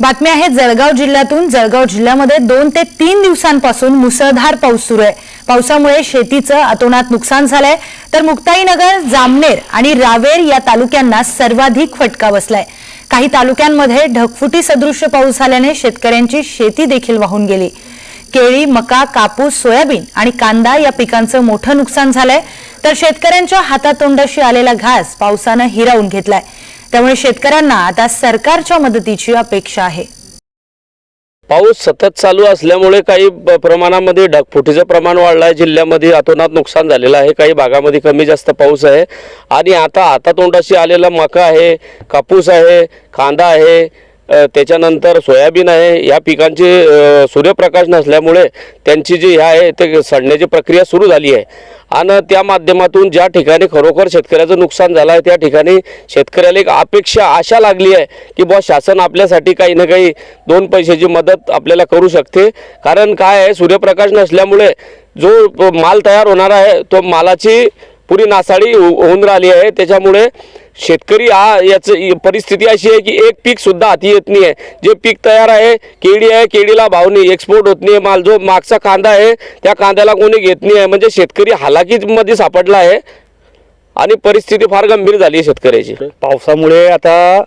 बातमी आहे जळगाव जिल्ह्यातून जळगाव जिल्ह्यामध्ये दोन ते तीन दिवसांपासून मुसळधार पाऊस सुरू आहे. पावसामुळे शेतीचं अतोनात नुकसान झालंय. तर मुक्ताईनगर जामनेर आणि रावेर या तालुक्यांना सर्वाधिक फटका बसलाय. काही तालुक्यांमध्ये ढगफुटी सदृश्य पाऊस झाल्याने शेतकऱ्यांची शेती देखील वाहून गेली. केळी मका कापूस सोयाबीन आणि कांदा या पिकांचं मोठं नुकसान झालंय. तर शेतकऱ्यांच्या हातातोंडाशी आलेला घास पावसानं हिरावून घेतलाय. त्यामुळे शेतकऱ्यांना आता सरकारच्या मदतीची अपेक्षा आहे. पाऊस सतत चालू असल्यामुळे काही प्रमाणामध्ये ढगफुटीचं प्रमाण वाढलं आहे जिल्ह्यामध्ये अतोनात नुकसान झालेलं आहे. काही भागामध्ये कमी जास्त पाऊस आहे. आणि आता हातातोंडाशी आलेला मका आहे कापूस आहे कांदा आहे त्याच्यानंतर सोयाबीन आहे. या पिकांची सूर्यप्रकाश नसल्यामुळे त्यांची जी ह्या आहे ते सडण्याची प्रक्रिया सुरू झाली आहे. आणि त्या माध्यमातून ज्या ठिकाणी खरोखर शेतकऱ्याचं नुकसान झालं आहे त्या ठिकाणी शेतकऱ्याला एक अपेक्षा आशा लागली आहे की बुवा शासन आपल्यासाठी काही ना काही दोन पैशाची मदत आपल्याला करू शकते. कारण काय आहे सूर्यप्रकाश नसल्यामुळे जो माल तयार होणार आहे तो मालाची पुरी नासाडी हो- होऊन राहिली आहे. त्याच्यामुळे शेतकरी हा याचं परिस्थिती अशी आहे की एक पीक सुद्धा हाती येत नाही आहे जे पीक तयार आहे केळी आहे केळीला भाव नाही एक्सपोर्ट होत नाही माल जो मागचा कांदा आहे त्या कांद्याला कोणी घेत नाही आहे म्हणजे शेतकरी हालाकीमध्ये सापडला आहे आणि परिस्थिती फार गंभीर झाली आहे शेतकऱ्याची. पावसामुळे आता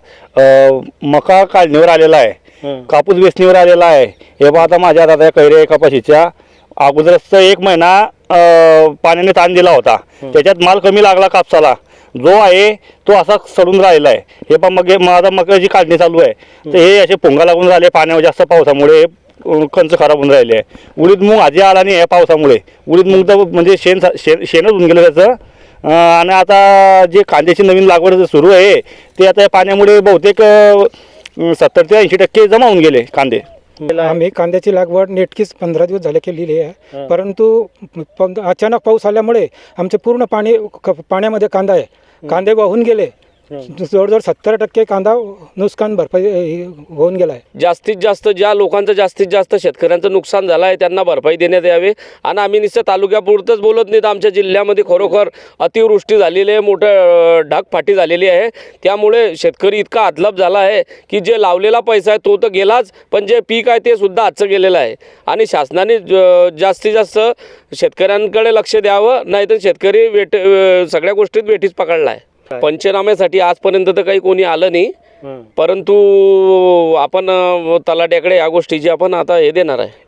मका काढणीवर आलेला आहे. कापूस वेचणीवर आलेला आहे. हे पहा आता माझ्या आता कैरे कपाशीच्या अगोदरच एक महिना पाण्याने ताण दिला होता. त्याच्यात माल कमी लागला कापसाला. जो आहे तो असा सडून राहिला आहे. हे पहा मग माझा मकाची काढणी चालू आहे तर हे असे पोंगा लागून राहिले पाण्यावर जास्त पावसामुळे. कंच खराब होऊन राहिले. आहे उडीद मूग आधी आला नाही आहे पावसामुळे. उडीद मूग तर म्हणजे शेण शेण शेणच होऊन गेलं त्याचं. आणि आता जे कांद्याची नवीन लागवड सुरू आहे ते आता या पाण्यामुळे बहुतेक सत्तर ते ऐंशी टक्के जमा होऊन गेले कांदे. आम्ही कांद्याची लागवड नेटकीच पंधरा दिवस झाले केलेली आहे. परंतु अचानक पाऊस आल्यामुळे आमचे पूर्ण पाणी पाण्यामध्ये कांदा आहे. कांदे वाहून गेले. जवळजवळ सत्तर टक्के कांदा नुकसान भरपाई होऊन गेला आहे जास्तीत जास्त ज्या लोकांचं जास्तीत जास्त शेतकऱ्यांचं नुकसान झालं आहे त्यांना भरपाई देण्यात यावी. आणि आम्ही निश्चित तालुक्यापुरतंच बोलत नाहीत. आमच्या जिल्ह्यामध्ये खरोखर अतिवृष्टी झालेली आहे मोठं अं, ढगफाटी झालेली आहे. त्यामुळे शेतकरी इतका अदलप झाला आहे की जे लावलेला पैसा आहे तो तर गेलाच पण जे पीक आहे ते सुद्धा आजचं गेलेलं आहे. आणि शासनाने ज- जास्तीत जास्त शेतकऱ्यांकडे लक्ष द्यावं नाहीतर शेतकरी वेट सगळ्या गोष्टीत वेठीच पकडला आहे पंचनाम्यासाठी आजपर्यंत तर काही कोणी आलं नाही. परंतु आपण तलाट्याकडे या गोष्टीची आपण आता हे देणार आहे.